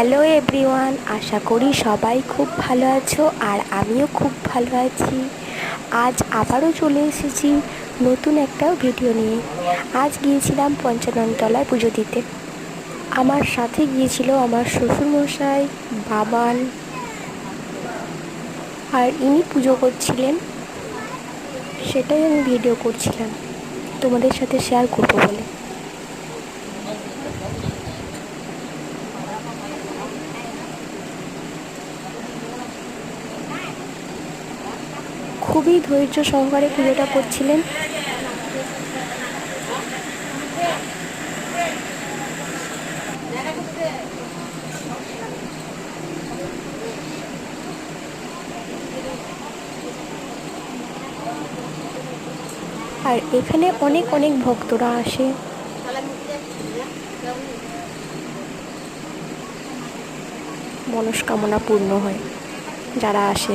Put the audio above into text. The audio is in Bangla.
হ্যালো এভরিওয়ান, আশা করি সবাই খুব ভালো আছো আর আমিও খুব ভালো আছি। আজ আবারও চলে এসেছি নতুন একটা ভিডিও নিয়ে। আজ গিয়েছিলাম পঞ্চাননতলায় পুজো দিতে। আমার সাথে গিয়েছিল আমার শ্বশুরমশাই, বাবান আর ইনি পুজো করছিলেন। সেটাই আমি ভিডিও করছিলাম। তোমাদের সাথে শেয়ার করব বলে। খুবই ধৈর্য সহকারে পুজোটা করছিলেন। আর এখানে অনেক অনেক ভক্তরা আসে। মনস্কামনা পূর্ণ হয় যারা আসে